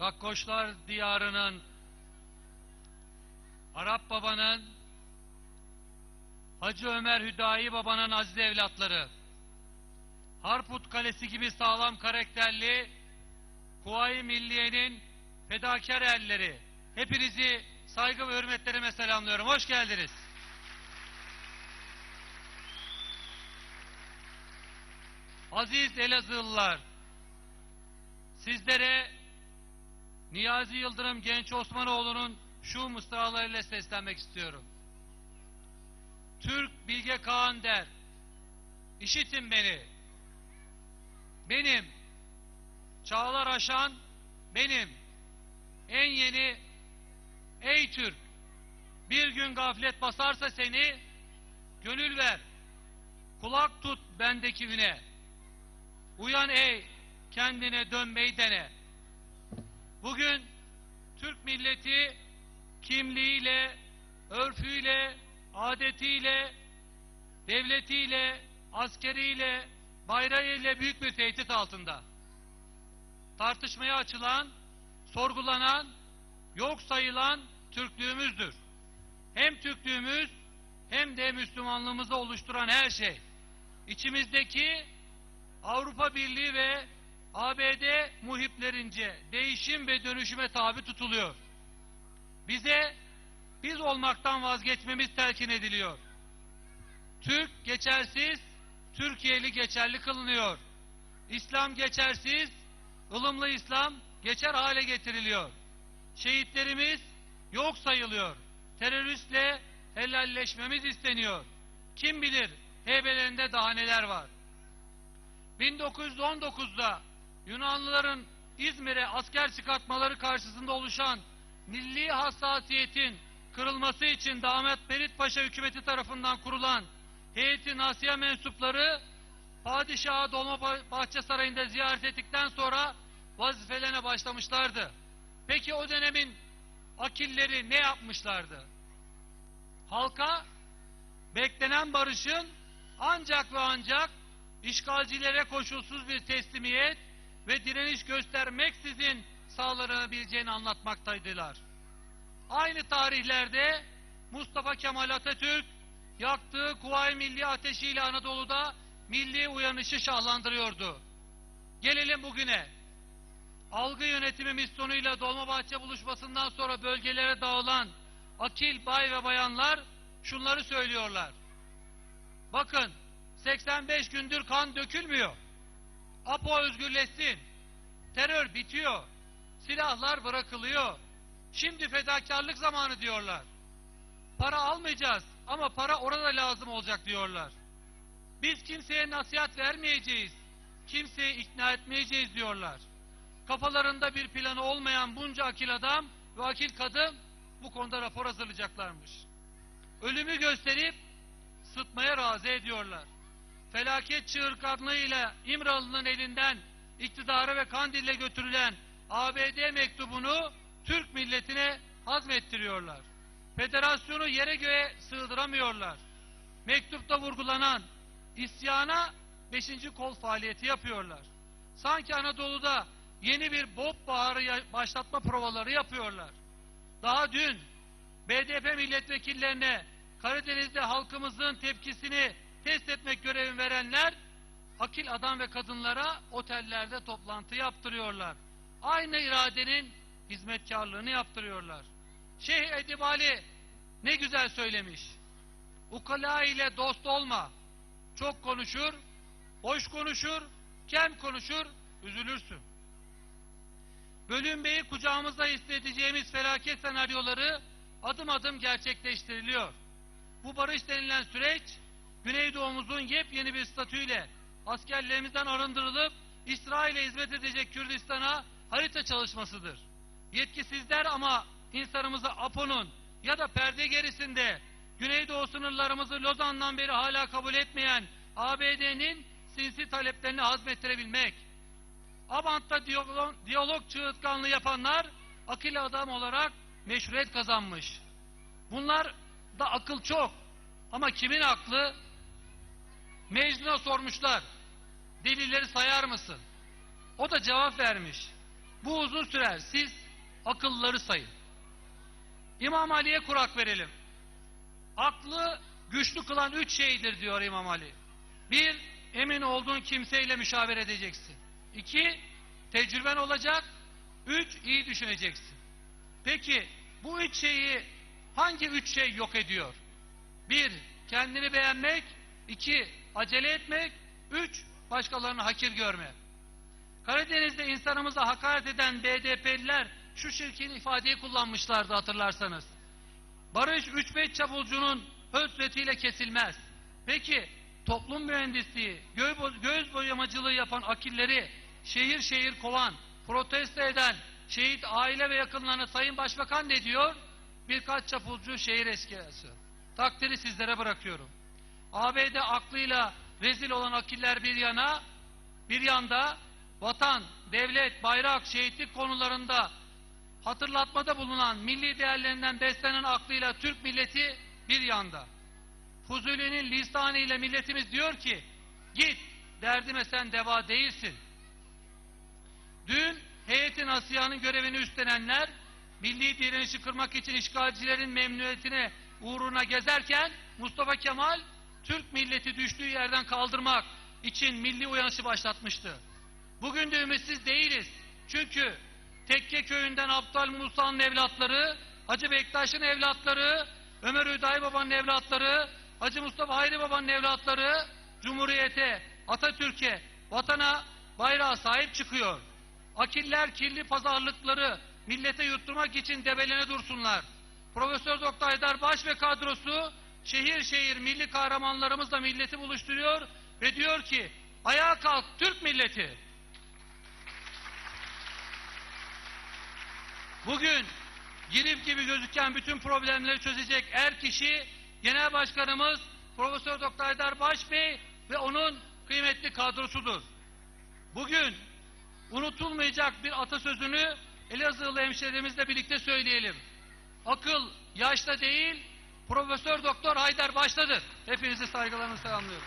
Gakkoşlar diyarının, Arap babanın, Hacı Ömer Hüdayi babanın aziz evlatları, Harput Kalesi gibi sağlam karakterli, Kuvayi Milliye'nin fedakar erleri, hepinizi saygı ve hürmetlerime selamlıyorum. Hoş geldiniz. Aziz Elazığlılar, sizlere Niyazi Yıldırım Genç Osmanoğlu'nun şu mısralarıyla seslenmek istiyorum. Türk Bilge Kağan der, işitin beni. Benim, çağlar aşan benim, en yeni, ey Türk, bir gün gaflet basarsa seni, gönül ver, kulak tut bendeki üne. Uyan ey, kendine dönmeyi dene. Bugün Türk milleti kimliğiyle, örfüyle, adetiyle, devletiyle, askeriyle, bayrağıyla büyük bir tehdit altında. Tartışmaya açılan, sorgulanan, yok sayılan Türklüğümüzdür. Hem Türklüğümüz hem de Müslümanlığımızı oluşturan her şey. İçimizdeki Avrupa Birliği ve ABD muhiplerince değişim ve dönüşüme tabi tutuluyor. Bize biz olmaktan vazgeçmemiz telkin ediliyor. Türk geçersiz, Türkiye'li geçerli kılınıyor. İslam geçersiz, ılımlı İslam geçer hale getiriliyor. Şehitlerimiz yok sayılıyor. Teröristle helalleşmemiz isteniyor. Kim bilir heybelerinde daha neler var. 1919'da Yunanlıların İzmir'e asker çıkartmaları karşısında oluşan milli hassasiyetin kırılması için Damat Berit Paşa hükümeti tarafından kurulan heyeti nasiye mensupları Padişahı Dolmabahçe Sarayı'nda ziyaret ettikten sonra vazifelerine başlamışlardı. Peki o dönemin akilleri ne yapmışlardı? Halka beklenen barışın ancak ve ancak işgalcilere koşulsuz bir teslimiyet ve direniş göstermeksizin sağlanabileceğini anlatmaktaydılar. Aynı tarihlerde Mustafa Kemal Atatürk yaktığı Kuvayi Milli ateşiyle Anadolu'da milli uyanışı şahlandırıyordu. Gelelim bugüne. Algı yönetimi misyonuyla Dolmabahçe buluşmasından sonra bölgelere dağılan akil bay ve bayanlar şunları söylüyorlar. Bakın 85 gündür kan dökülmüyor. APO özgürleşsin. Terör bitiyor. Silahlar bırakılıyor. Şimdi fedakarlık zamanı diyorlar. Para almayacağız ama para orada lazım olacak diyorlar. Biz kimseye nasihat vermeyeceğiz. Kimseyi ikna etmeyeceğiz diyorlar. Kafalarında bir planı olmayan bunca akil adam ve akil kadın bu konuda rapor hazırlayacaklarmış. Ölümü gösterip sıtmaya razı ediyorlar. Felaket çığırtkanlığıyla İmralı'nın elinden iktidarı ve Kandil'e götürülen ABD mektubunu Türk milletine hazmettiriyorlar. Federasyonu yere göğe sığdıramıyorlar. Mektupta vurgulanan isyana beşinci kol faaliyeti yapıyorlar. Sanki Anadolu'da yeni bir bob baharı başlatma provaları yapıyorlar. Daha dün BDP milletvekillerine Karadeniz'de halkımızın tepkisini test etmek görevi verenler akil adam ve kadınlara otellerde toplantı yaptırıyorlar. Aynı iradenin hizmetkarlığını yaptırıyorlar. Şeyh Edibali ne güzel söylemiş. Ukala ile dost olma. Çok konuşur, boş konuşur, kem konuşur, üzülürsün. Bölünmeyi kucağımızda hissedeceğimiz felaket senaryoları adım adım gerçekleştiriliyor. Bu barış denilen süreç Güneydoğumuzun yepyeni bir statüyle askerlerimizden arındırılıp İsrail'e hizmet edecek Kürdistan'a harita çalışmasıdır. Yetkisizler ama insanımızı APO'nun ya da perde gerisinde Güneydoğu sınırlarımızı Lozan'dan beri hala kabul etmeyen ABD'nin sinsi taleplerini hazmettirebilmek. Abant'ta diyalog, diyalog çığırtkanlığı yapanlar akıl adam olarak meşruiyet kazanmış. Bunlar da akıl çok. Ama kimin aklı? Mecnun'a sormuşlar. Delilleri sayar mısın? O da cevap vermiş. Bu uzun sürer. Siz akılları sayın. İmam Ali'ye kurak verelim. Aklı güçlü kılan üç şeydir diyor İmam Ali. Bir, emin olduğun kimseyle müşavere edeceksin. İki, tecrüben olacak. Üç, iyi düşüneceksin. Peki bu üç şeyi hangi üç şey yok ediyor? Bir, kendini beğenmek. iki acele etmek. Üç, başkalarını hakir görme. Karadeniz'de insanımıza hakaret eden BDP'liler şu şirkin ifadeyi kullanmışlardı hatırlarsanız. Barış üç beş çapulcunun hösbetiyle kesilmez. Peki toplum mühendisliği, gö- göz boyamacılığı yapan akilleri şehir şehir kovan, protesto eden şehit aile ve yakınlarına Sayın Başbakan ne diyor? Birkaç çapulcu şehir eskerası. Takdiri sizlere bırakıyorum. ABD aklıyla rezil olan akiller bir yana, bir yanda vatan, devlet, bayrak, şehitlik konularında hatırlatmada bulunan milli değerlerinden beslenen aklıyla Türk milleti bir yanda. Fuzuli'nin lisanıyla milletimiz diyor ki git derdime sen deva değilsin. Dün heyetin asiyanın görevini üstlenenler milli direnişi kırmak için işgalcilerin memnuniyetine uğruna gezerken Mustafa Kemal Türk milleti düştüğü yerden kaldırmak için milli uyanışı başlatmıştı. Bugün de ümitsiz değiliz. Çünkü Tekke köyünden Aptal Musa'nın evlatları, Hacı Bektaş'ın evlatları, Ömer Hüdayi Baba'nın evlatları, Hacı Mustafa Hayri Baba'nın evlatları Cumhuriyete, Atatürk'e, vatana, bayrağa sahip çıkıyor. Akiller kirli pazarlıkları millete yutturmak için debelene dursunlar. Profesör Doktor Haydar Baş ve kadrosu şehir şehir milli kahramanlarımızla milleti buluşturuyor ve diyor ki ayağa kalk Türk milleti. Bugün girip gibi gözüken bütün problemleri çözecek er kişi Genel Başkanımız Profesör Doktor Haydar Baş Bey ve onun kıymetli kadrosudur. Bugün unutulmayacak bir atasözünü Elazığlı hemşehrilerimizle birlikte söyleyelim. Akıl yaşta değil, Profesör Doktor Haydar baştadır. Hepinizi saygılarımı selamlıyorum.